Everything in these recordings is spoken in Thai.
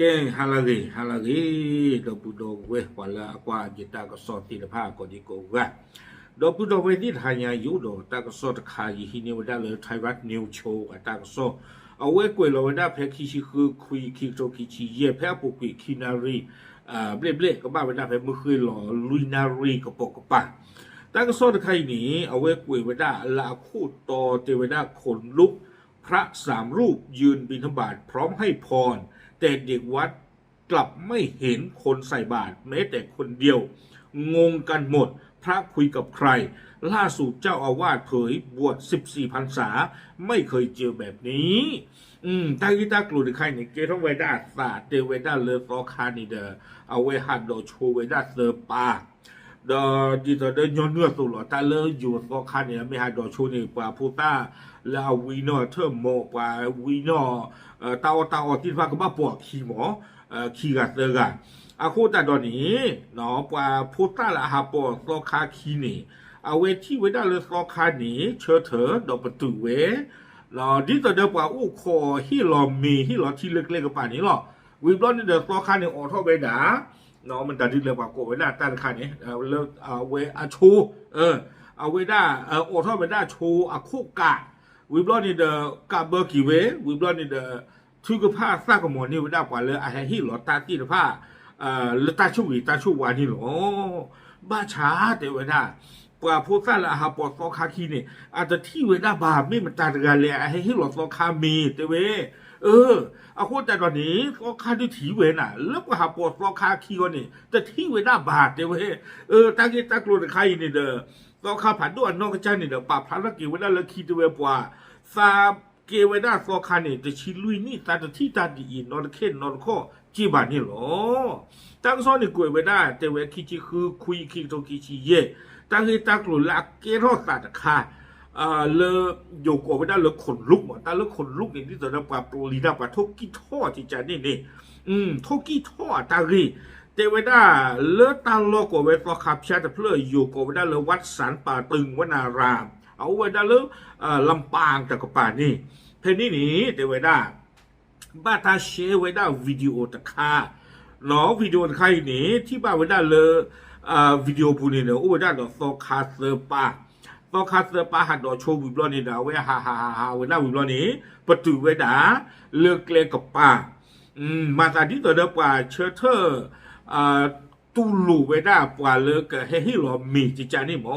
เก่งฮาลารีฮาลารีดอบุดเวกว่าละกว่าจิตาก็สอดติดผ้าก็ดีกว่าดอบุดเวนิดหายายุโดตาก็สอดขายหินิวดาเลยไทยรัฐนิวโชว์ตาก็สอดเอาเว้กวยเราได้เพคิชิคือคุยคิโตคิชิเย่แพ้ปุกิคินารีอ่าเบลเบลก็บ้าวปได้เพมือคือหล่อลุยนารีกับปกกับปะตั้งโซนใครหนีเอาเว้กวยไว้ได้ลาคู่ต่อเตวได้ขนลุก พระสามรูปยืนบิณฑบาตพร้อมให้พร แต่เด็กวัดกลับไม่เห็นคนใส่บาตรแม้แต่คนเดียว งงกันหมด พระคุยกับใคร ล่าสุดเจ้าอาวาสเผยบวช 14พรรษา ไม่เคยเจอแบบนี้ อืมตากิตากลูดใครเนี่ยเกทเวดาศาสเตเวดาเลฟอคานิเดอเอาเวหัดโดโชเวดาเซอร์ปาก da di ta da nyon nu so lo ta le ju so kha ne me ha do chu ni pa phu ta la wi no the mo pa wi no ta o ta o ti pa ko ba po khi mo khi ga se ga a khu ta do ni no pa phu ta la ha po so kha khi ni a we ti we da le so kha ni che the do pa tu we lo di ta da pa u kho hi lo mi hi lo ti le le ga pa ni lo wi blo ni da so kha ni o tho be da เชอเถอดอประตูเวเนาะดิตอเดปาอู้คอฮิลอมีฮิลอที่เล็กๆกับป่านดันดันที่เรียกว่าโกเวด้าต้านคันนี้เออแล้วเอาเวอาชูเออเอาเวด้าเออโอทอเวด้าชูอะคุกะวิบลอนี่เดอกาเบอร์กิเววิบลอนี่เดอทุกผ้าซากมอนี่เวด้ากว่าเลยอะให้ฮิหลอตาตีผ้าเอ่อลตาชูวีตาชูวานี่หรอบ้าช้าเตเวด้าปว่าพวกซ่าละหาปอดซอคาคีนี่อาจจะที่เวด้าบาไม่มันตาดกันเลยให้ฮิหลอซอคามีเตเว เออเอาคนแต่ตอนนี้ก็ค่าที่ถีเวน่ะแล้วก็หาปวดรอคาคีก่อนนี่แต่ที่เวน่าบาดเด้เว้ยเออตากิตากลัวใครนี่เด้อก็คาผัดด้วยนอกใจนี่เด้อปาพันละกี่เวน่าละคีตัวเวปว่าซาเกเวน่าซอคานี่จะชิลุยนี่ตาจะที่ตาดีนอนเข็นนอนข้อจีบานี่หรอตั้งซ้อนนี่กวยเวน่าแต่เวคิจิคือคุยคิโตคิชิเย่ตั้งให้ตากลัวละเกรอสัตคาอ่า เลโยโกไม่ได้เลยขนลุกหมดแต่เลยขนลุกอย่างที่ตัวนับปลาปลีนับปลาทุกกี้ท่อที่จะนี่นี่อืมทุกกี้ท่อตารีแต่เวลาเลตาโลโกเวทขับชาติเพลโยโกเวลาเลวัดสันป่าตึงวนาราม เอาเวลาเลอ่าลำปางตะกป่านี่เพนนี่นี่แต่เวลาบ้าตาเชเวลาวิดีโอตะคาเนาะวิดีโอตะคาอีนี่ที่บ้าเวลาเลอ่าวิดีโอพูนี่เนาะเวลาเนาะโซคาเซอร์ปา ก็คาเตอร์ปาหัดดอโชว์วิบลอนี่ดาเวฮ่าฮ่าฮ่าเวน่าวิบลอนี่ประตูเวดาเลือกเลกับป้าอืมมาตาดิตัวเดปว่าเชอเทอร์อ่าตูลูเวดาปว่าเลือกเฮฮิโรมีจิจานี่หมอ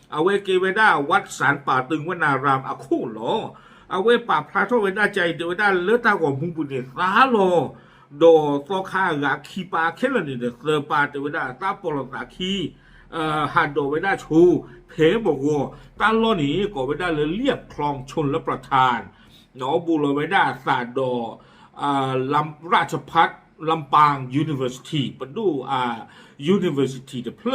อาไว้เกเวดาวัดสารป่าตึงวนารามอะคุหลอเอาไว้ป่าพระโทเวดาใจเดวดาเลือตากอมุงบุเนี่ยสาโลโดตอคากาคีปาเคลนี่เดเซอปาเดวดาตาปลตาคีเอ่อหัดโดไว้ได้ชูเพบอกว่าตาล้อนี้ก็ไว้ได้เลยเรียบคลองชนและประทานหนอบูรไว้ได้ศาสตร์ดออ่าลำราชพัฒลำปาง University ปดูอ่า University เดเพล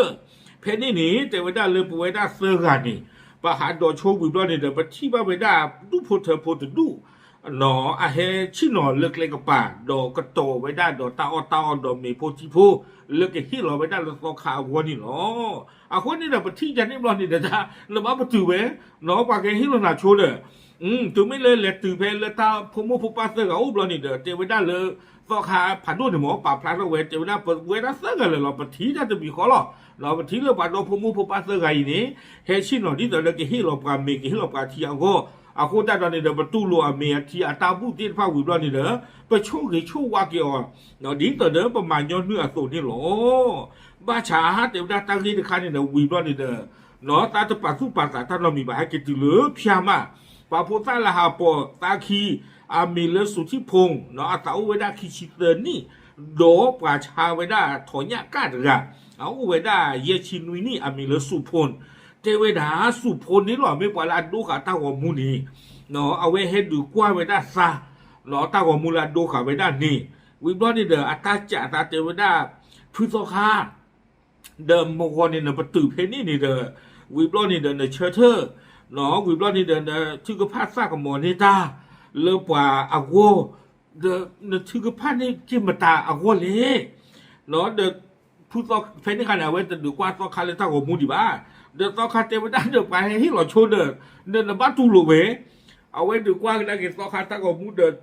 เพนี่นี่แต่ไว้ได้เลยปไว้ได้เซอร์กันนี่ปะหาดอโชวิบลอนี่เดปะที่บ้าไว้ได้ดูโพเธอโพเธอดู หนออะเฮชิหนอเลือกเล็กกับป่าดอกกระโตไว้ได้ดอกตาออตาออดอกเมโพจิโพเลือกไอ้ที่เราไว้ได้เราต้องขาวัวนี่หรออะคนนี่น่ะปะที่จะนี่บลอนี่เด้อจ้าแล้วมาปะตือเวหนอปากแกที่เราหนาโชเด้อ อืมตัวไม่เลยเลยตือเพลเลยถ้าพมูพุปาเซอร์กับอุบลนี่เด้อเจวิด้าเลยซอกหาผ่านด้วยหมอป่าพลัสเวเจวิด้าเปิดเวทัสเซอร์กันเลยเราปฏิทินจะมีข้อหรอเราปฏิทินเราป่าเราพมูพุปาเซอร์กันอีนี้เฮชินหนอที่เด้อเลยกี่ฮิโลปาเมกี่ฮิโลปาที่อังโกอาคูได้ตอนนี้เดประตูลัวเมียที่อาตาบุตินฟ้าวิบลนี่เด้อไปช่วงกี่ช่วงวากี่อ่อนเนาะดิ้ต่อเด้อประมาณย้อนเนื้อสูตรนี่หรอบ้าชาฮะเดี๋ยวได้ตั้งที่ตะคันนี่เด้อวิบลนี่เด้อเนาะตาจะปัดสู้ปัดสายถ้าเรามีบาให้กจืดหรือพยามา ปาพุทธลาฮาปอตาคีอามีเลสุทิพงเนาะตาอุเวดาคิชิเตนี่โดปาชาเวดาถอยะกาดกะเอาอุเวดาเยชินุนี่อามีเลสุพลเทเวดาสุพลนี่หรอไม่ปลาดูขาตาหัวมุนีเนาะเอาเวเฮดูกว่าเวดาซาเนาะตาหัวมุลาดูขาเวดานี่วิบลอนี่เดออาตาจ่าตาเทวดาพุทธคาเดิมมงคลนี่เนาะประตูเพนี่นี่เดอวิบลอนี่เดอเนเชอร์เทอร์ nó gửi lo đi đến chứ cái phát ra cái món này ta lỡ quả à gô nó chứ cái phát này chỉ mà ta à gô lệ nó được phụ tao phải nên cái nào vậy từ qua tao khai lên tao có mua đi ba được tao khai tiền đã được phải hết lo chôn được nên là bắt tu lộ về à vậy từ qua cái này tao khai tao có mua được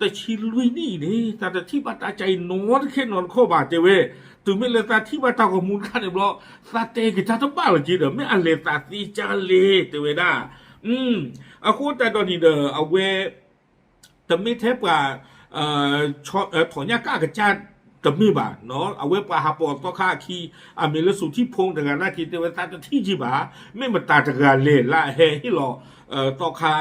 แต่ชิลุยนี่นี่แต่ที่บัตาใจนอนแค่นอนข้อบาดเจเวตัวไม่เลตาที่บัตาขอมูลค่าเดียบร้อสาเตกิจาทั้งบ้าเลยจีเดอไม่อัเลตาซีจาเลเตเวด้าอืมอาคูแต่ตอนนี้เดอเอาเวแต่ไม่เทปว่าเอ่อชอเอ่อถอนยาก้ากระจาดกับมีบ่าเนาะเอาเวปาฮาปอต่อค่าคีอเมริสุที่พงแต่กันหน้าทีเตวตาจะที่จีบ่าไม่มาตาจากการเล่นละเฮฮิหลอเอ่อต่อค่า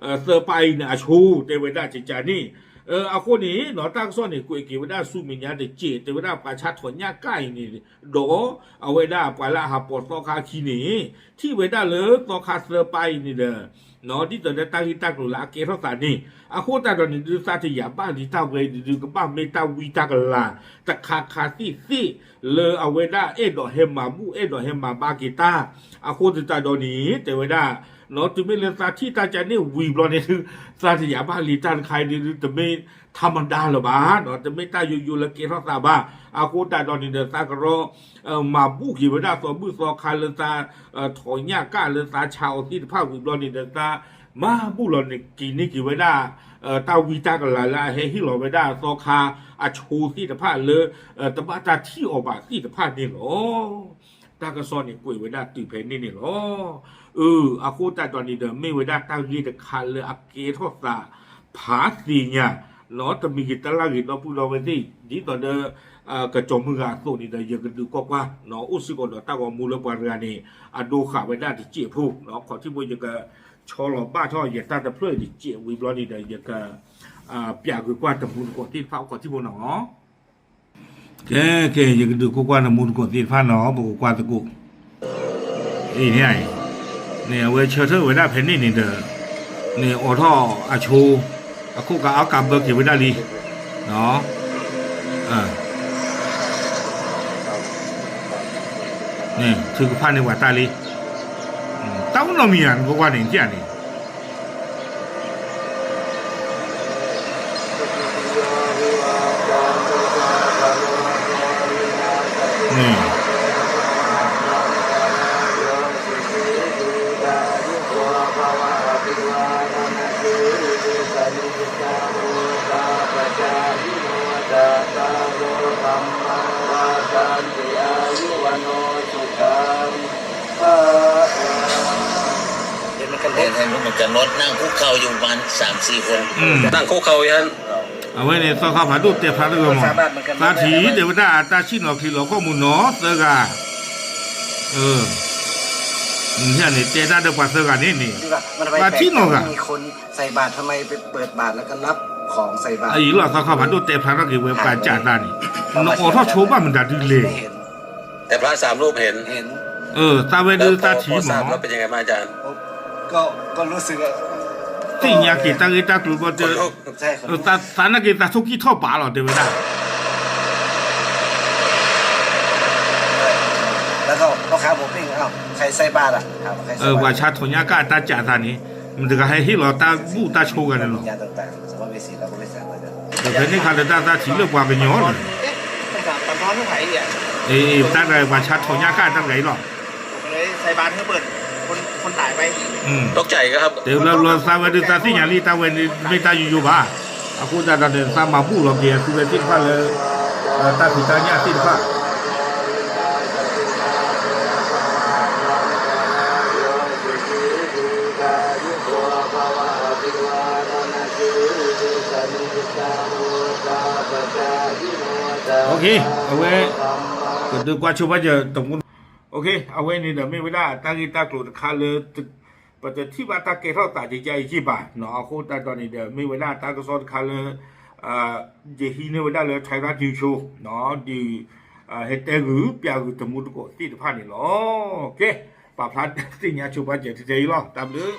เอ่อเซอร์ไปนะชูเทวดาจิจานี่เอออาคนนี้เนาะตั้งซ้อนนี่กุยเกวดาสุมิญญาเดเจเทวดาปาชาถอนญาใกล้นี่โดเอาไว้ได้ปาละหาปอตอคาคีนี่ที่ไว้ได้เลยตอคาเซอร์ไปนี่เด้อเนาะที่ตอนนี้ตั้งที่ตั้งหลุละเกทศานี่อาโคตาตอนนี้ดูซา เลอเอาเวด้าเอ็ดดอเฮมมาบูเอ็ดดอเฮมมาบากิต้าอาโคติตาดอนีเตเวด้าเนาะจึงไม่เรียนตาที่ตาใจนี่วีบลอนี่คือซาติยาบ้าลีตานใครนี่จะไม่ธรรมดาหรอบ้าเนาะจะไม่ตาอยู่อยู่ละเกทอสาบ้าอาโคตาดอนีเดซากรอเอ่อมาบูกีเวด้าซอบุซอคาเลซาเอ่อถอยหญ้าก้าเลซาชาวที่ภาพวีบลอนี่เดซา มาบุลนี่กินนี่กิเวดาเอ่อตาวีตากันหลายลาเฮฮิโลเวดาสอคาอาชูที่ตะพาเลยเอ่อตะบาตาที่ออกบาที่ตะพานี่หรอตากะซอนนี่กุยเวดาตุเพนนี่นี่หรอเอออาคูแต่ตอนนี้เดิมไม่เวลาตั้งยีต่คันเลยอักเกทอสาผาสีเนี่ยเนาะแต่มีกิตลากิตเราพูดเราไปสิดีตอนเดออ่ากระจมืออาโซนี่เดยังกันดูก็ว่าเนาะอุสิกอนตาวมูลปารานี่อดูข่าวไว้ได้ที่เจี๊ยบเนาะขอที่บุญยังก็ ชอลอบ้าชอเยียดตาตะเพื่ลดิเจวิบลอดีเดียกะอ่าปียกกว่าตะมูลกว่าที่เผากว่าที่บนหนอแกแกยังดูกว่าตะมูลกว่าที่ผ้าหนอบอกกว่าตะกุกอีนี่ไงเนี่ยเวเชอร์เทอร์เวด้าเพนนี่นี่เด้อเนี่ยออท่ออาชูอาคู่กับอากับเบอร์เกี่เวด้าดีเนาะอ่านี่คือผ่านในวัดตาลี tahun lo mian gue kuanin cian nih. Hmm. กันเห็นให้มันจะนดนั่งคุกเข่าอยู่วันสามสี่คนนั่งคุกเข่ายัน เอาไว้เนซองข้าวผัดูเตี๋ยวผัดด้วยมั้งตาถีเดี๋ยวได้ตาชิหนอคีหลอข้อมูลหนอเสือกาเออเนี่ยนี่เจ๊ได้เดือกว่าเสือกานี่นี่นี่ามันที่หนอกอะ มีคนใส่บาตรทำไมไปเปิดบาตรแล้วก็รับของใส่บาตรอีหลอดซางข้าวผัดูเตี๋ยวผัดรักกี่เว็บการจ่าตานี่นกอทอโชว์บ้านมันดัดดีเล่แต่พระสามรูปเห็นเห็น เออตาเวดูตาถีหมอ แล้วเป็นยังไงมาอาจารย์ ก็ก็รู้สึกว่าติญากีตากีตาตุบ่เจคนลุกใช่คนเออตาตานะกีตาทุกี้ท่อปาหรอเดวดาแล้วก็พ่อค้าผมปิ้งเอ้าใครใส่บาตรอะถามว่าใครเอใส่อบว่าาตรชาทญากาตาจาตานี่มันจะให้ฮิหลอตาบูตาโชกันเนาะวิญญาณต่างๆสมมติเวสีเราก็ไม่ใส่บาตรแต่เพิ่นนี่คาตาตาถีเลือกว่ากันย้อนเอ๊ะภาษาตัดร้อนเท่าไหร่เนี่ยเอ้ตาได้ว่าชาทญากาตั้งไหนหรอผมเลยใส่บาตรเพื่อเปิด คนตายไปอืม ตกใจครับ Te hablo la sabe de esta señal y está bueno, me está yuyu va. Acuda da de sama bu lo bien, tú ves que para ta pitania sin va. โอเคเอาไว้ก็ดูกว่าชว่าจะตรงคุณ okay awen ni da me wila ta gi ta klo kha le but the ti ba ta ke ro ta ji ja yi ba no a ko ta da ni da me wila ta ko so kha le a je hi ne wila le thai ra ti chu no di a he te gu pya gu tamu ko ti da pha ni lo okay ปาพลัดติญาชูบาเจติเจยลอตามเด้อ